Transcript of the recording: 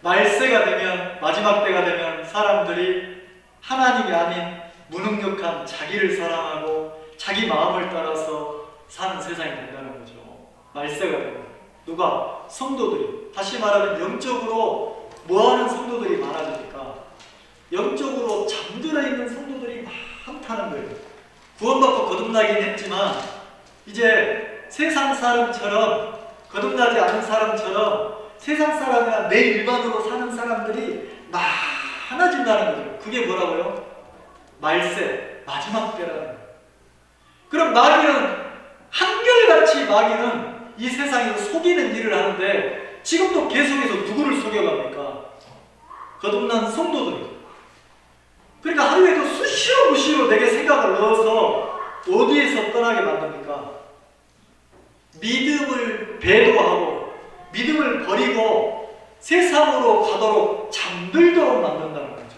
말세가 되면 마지막 때가 되면 사람들이 하나님이 아닌 무능력한 자기를 사랑하고 자기 마음을 따라서 사는 세상이 된다는 거죠. 말세가 되면 누가 성도들이 다시 말하면 영적으로 뭐하는 성도들이 많아지니까 영적으로 잠들어 있는 성도들이 많다는 거예요. 구원받고 거듭나긴 했지만 이제 세상 사람처럼 거듭나지 않은 사람처럼 세상 사람이나 내 일반으로 사는 사람들이 많아진다는 거죠. 그게 뭐라고요? 말세, 마지막 때라는 거예요. 그럼 마귀는 한결같이 마귀는 이 세상에서 속이는 일을 하는데 지금도 계속해서 누구를 속여갑니까? 거듭난 성도들. 그러니까 하루에도 수시로 무시로 내게 생각을 넣어서 어디에서 떠나게 만듭니까? 믿음을 배도하고 세상으로 가도록 잠들도록 만든다는 거예요.